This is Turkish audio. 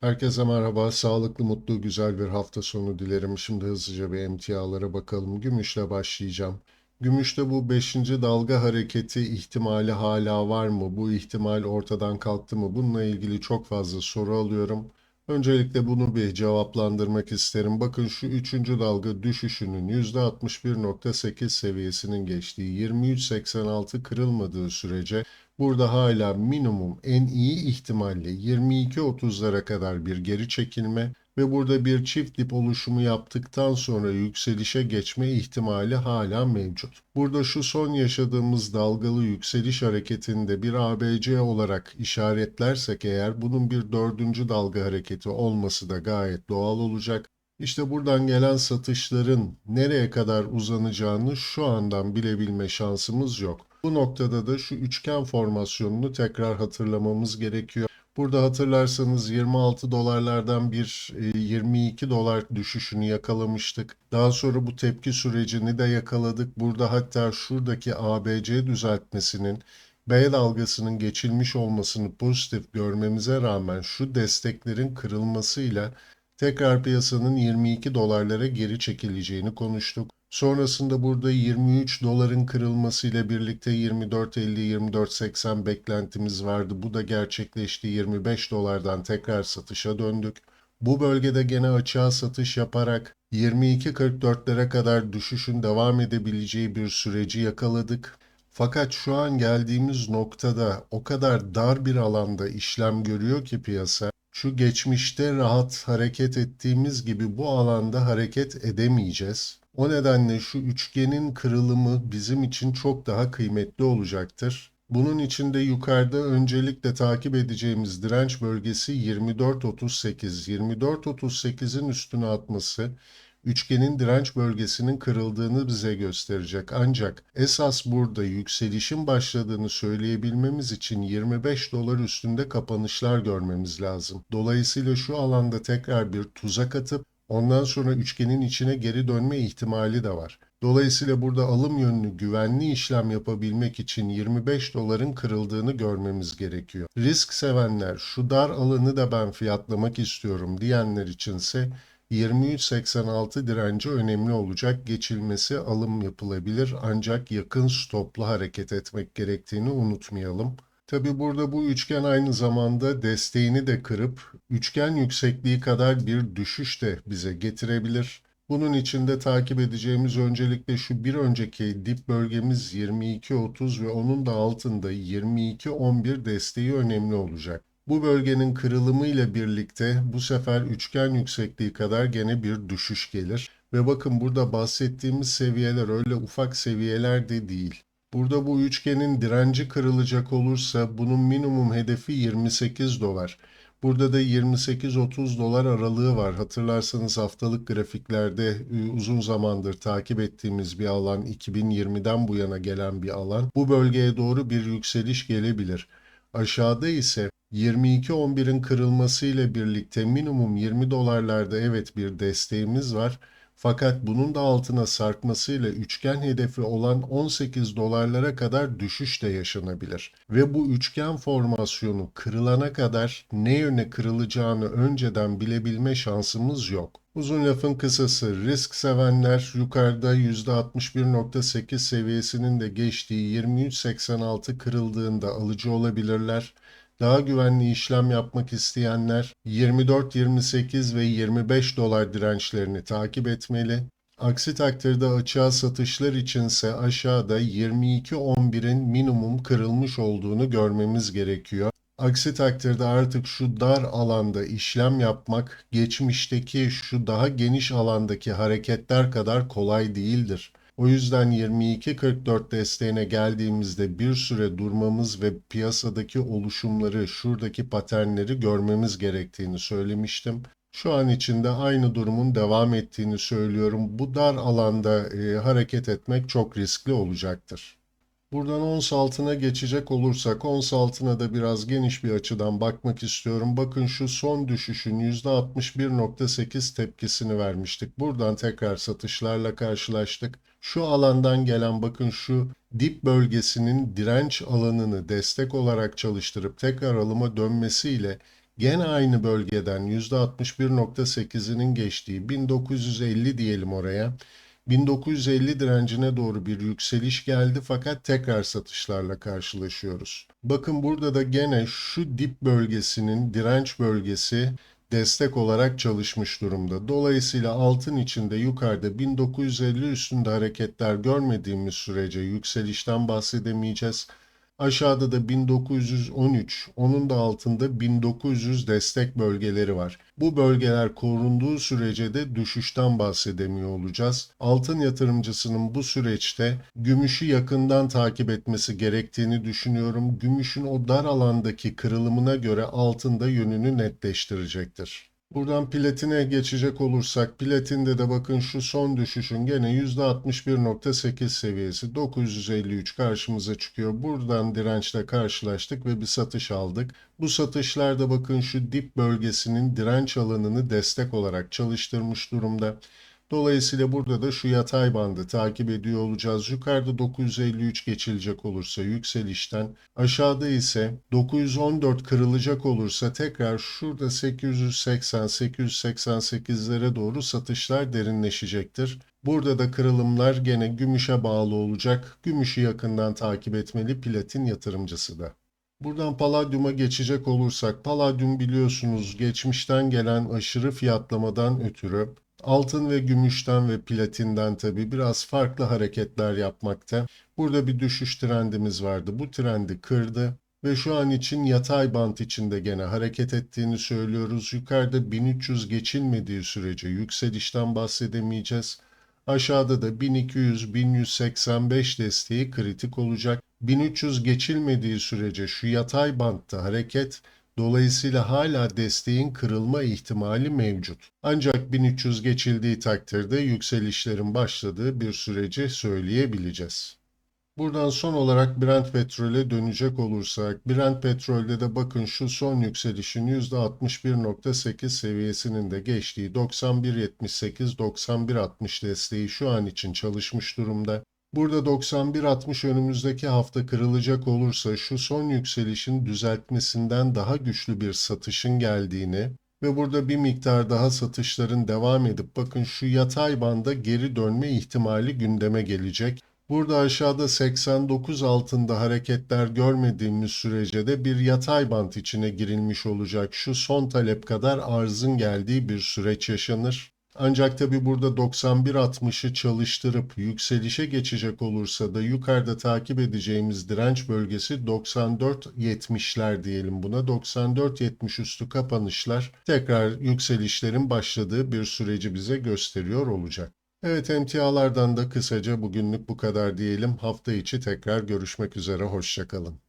Herkese merhaba, sağlıklı, mutlu, güzel bir hafta sonu dilerim. Şimdi hızlıca bir emtialara bakalım. Gümüşle başlayacağım. Gümüşte bu 5. dalga hareketi ihtimali hala var mı? Bu ihtimal ortadan kalktı mı? Bununla ilgili çok fazla soru alıyorum. Öncelikle bunu bir cevaplandırmak isterim. Bakın şu 3. dalga düşüşünün %61.8 seviyesinin geçtiği 23.86 kırılmadığı sürece Burada hala minimum en iyi ihtimalle 22.30'lara kadar bir geri çekilme ve burada bir çift dip oluşumu yaptıktan sonra yükselişe geçme ihtimali hala mevcut. Burada şu son yaşadığımız dalgalı yükseliş hareketinde bir ABC olarak işaretlersek eğer bunun bir dördüncü dalga hareketi olması da gayet doğal olacak. İşte buradan gelen satışların nereye kadar uzanacağını şu andan bilebilme şansımız yok. Bu noktada da şu üçgen formasyonunu tekrar hatırlamamız gerekiyor. Burada hatırlarsanız 26 dolarlardan bir e, 22 dolar düşüşünü yakalamıştık. Daha sonra bu tepki sürecini de yakaladık. Burada hatta şuradaki ABC düzeltmesinin B dalgasının geçilmiş olmasını pozitif görmemize rağmen şu desteklerin kırılmasıyla tekrar piyasanın 22 dolarlara geri çekileceğini konuştuk. Sonrasında burada 23 doların kırılmasıyla birlikte 24.50-24.80 beklentimiz vardı. Bu da gerçekleşti. 25 dolardan tekrar satışa döndük. Bu bölgede gene açığa satış yaparak 22.44'lere kadar düşüşün devam edebileceği bir süreci yakaladık. Fakat şu an geldiğimiz noktada o kadar dar bir alanda işlem görüyor ki piyasa, şu geçmişte rahat hareket ettiğimiz gibi bu alanda hareket edemeyeceğiz. O nedenle şu üçgenin kırılımı bizim için çok daha kıymetli olacaktır. Bunun için de yukarıda öncelikle takip edeceğimiz direnç bölgesi 24.38. 24.38'in üstüne atması üçgenin direnç bölgesinin kırıldığını bize gösterecek. Ancak esas burada yükselişin başladığını söyleyebilmemiz için 25 dolar üstünde kapanışlar görmemiz lazım. Dolayısıyla şu alanda tekrar bir tuzak atıp ondan sonra üçgenin içine geri dönme ihtimali de var. Dolayısıyla burada alım yönlü güvenli işlem yapabilmek için 25 doların kırıldığını görmemiz gerekiyor. Risk sevenler şu dar alanı da ben fiyatlamak istiyorum diyenler içinse 23.86 direnci önemli olacak. Geçilmesi alım yapılabilir ancak yakın stoplu hareket etmek gerektiğini unutmayalım. Tabi burada bu üçgen aynı zamanda desteğini de kırıp üçgen yüksekliği kadar bir düşüş de bize getirebilir. Bunun için de takip edeceğimiz öncelikle şu bir önceki dip bölgemiz 22.30 ve onun da altında 22.11 desteği önemli olacak. Bu bölgenin kırılımı ile birlikte bu sefer üçgen yüksekliği kadar gene bir düşüş gelir. Ve bakın burada bahsettiğimiz seviyeler öyle ufak seviyeler de değil. Burada bu üçgenin direnci kırılacak olursa bunun minimum hedefi 28 dolar. Burada da 28-30 dolar aralığı var. Hatırlarsanız haftalık grafiklerde e, uzun zamandır takip ettiğimiz bir alan, 2020'den bu yana gelen bir alan. Bu bölgeye doğru bir yükseliş gelebilir. Aşağıda ise 22.11'in kırılması ile birlikte minimum 20 dolarlarda evet bir desteğimiz var. Fakat bunun da altına sarkmasıyla üçgen hedefi olan 18 dolarlara kadar düşüş de yaşanabilir. Ve bu üçgen formasyonu kırılana kadar ne yöne kırılacağını önceden bilebilme şansımız yok. Uzun lafın kısası risk sevenler yukarıda %61.8 seviyesinin de geçtiği 23.86 kırıldığında alıcı olabilirler. Daha güvenli işlem yapmak isteyenler 24, 28 ve 25 dolar dirençlerini takip etmeli. Aksi takdirde açığa satışlar içinse aşağıda 22.11'in minimum kırılmış olduğunu görmemiz gerekiyor. Aksi takdirde artık şu dar alanda işlem yapmak geçmişteki şu daha geniş alandaki hareketler kadar kolay değildir. O yüzden 22.44 desteğine geldiğimizde bir süre durmamız ve piyasadaki oluşumları, şuradaki paternleri görmemiz gerektiğini söylemiştim. Şu an içinde aynı durumun devam ettiğini söylüyorum. Bu dar alanda e, hareket etmek çok riskli olacaktır. Buradan ons altına geçecek olursak ons altına da biraz geniş bir açıdan bakmak istiyorum. Bakın şu son düşüşün %61.8 tepkisini vermiştik. Buradan tekrar satışlarla karşılaştık. Şu alandan gelen bakın şu dip bölgesinin direnç alanını destek olarak çalıştırıp tekrar alıma dönmesiyle Gene aynı bölgeden %61.8'inin geçtiği 1950 diyelim oraya. 1950 direncine doğru bir yükseliş geldi fakat tekrar satışlarla karşılaşıyoruz. Bakın burada da gene şu dip bölgesinin direnç bölgesi destek olarak çalışmış durumda. Dolayısıyla altın içinde yukarıda 1950 üstünde hareketler görmediğimiz sürece yükselişten bahsedemeyeceğiz. Aşağıda da 1913, onun da altında 1900 destek bölgeleri var. Bu bölgeler korunduğu sürece de düşüşten bahsedemiyor olacağız. Altın yatırımcısının bu süreçte gümüşü yakından takip etmesi gerektiğini düşünüyorum. Gümüşün o dar alandaki kırılımına göre altında yönünü netleştirecektir. Buradan platine geçecek olursak platinde de bakın şu son düşüşün gene %61.8 seviyesi 953 karşımıza çıkıyor. Buradan dirençle karşılaştık ve bir satış aldık. Bu satışlarda bakın şu dip bölgesinin direnç alanını destek olarak çalıştırmış durumda. Dolayısıyla burada da şu yatay bandı takip ediyor olacağız. Yukarıda 953 geçilecek olursa yükselişten, aşağıda ise 914 kırılacak olursa tekrar şurada 880-888'lere doğru satışlar derinleşecektir. Burada da kırılımlar gene gümüşe bağlı olacak. Gümüşü yakından takip etmeli platin yatırımcısı da. Buradan paladyuma geçecek olursak, paladyum biliyorsunuz geçmişten gelen aşırı fiyatlamadan ötürü altın ve gümüşten ve platinden tabi biraz farklı hareketler yapmakta. Burada bir düşüş trendimiz vardı. Bu trendi kırdı ve şu an için yatay bant içinde gene hareket ettiğini söylüyoruz. Yukarıda 1300 geçilmediği sürece yükselişten bahsedemeyeceğiz. Aşağıda da 1200-1185 desteği kritik olacak. 1300 geçilmediği sürece şu yatay bantta hareket Dolayısıyla hala desteğin kırılma ihtimali mevcut. Ancak 1300 geçildiği takdirde yükselişlerin başladığı bir süreci söyleyebileceğiz. Buradan son olarak Brent petrole dönecek olursak, Brent petrolde de bakın şu son yükselişin %61.8 seviyesinin de geçtiği 91.78-91.60 desteği şu an için çalışmış durumda. Burada 91.60 önümüzdeki hafta kırılacak olursa şu son yükselişin düzeltmesinden daha güçlü bir satışın geldiğini ve burada bir miktar daha satışların devam edip bakın şu yatay banda geri dönme ihtimali gündeme gelecek. Burada aşağıda 89 altında hareketler görmediğimiz sürece de bir yatay bant içine girilmiş olacak. Şu son talep kadar arzın geldiği bir süreç yaşanır. Ancak tabi burada 91.60'ı çalıştırıp yükselişe geçecek olursa da yukarıda takip edeceğimiz direnç bölgesi 94.70'ler diyelim buna. 94.70 üstü kapanışlar tekrar yükselişlerin başladığı bir süreci bize gösteriyor olacak. Evet emtialardan da kısaca bugünlük bu kadar diyelim. Hafta içi tekrar görüşmek üzere. Hoşçakalın.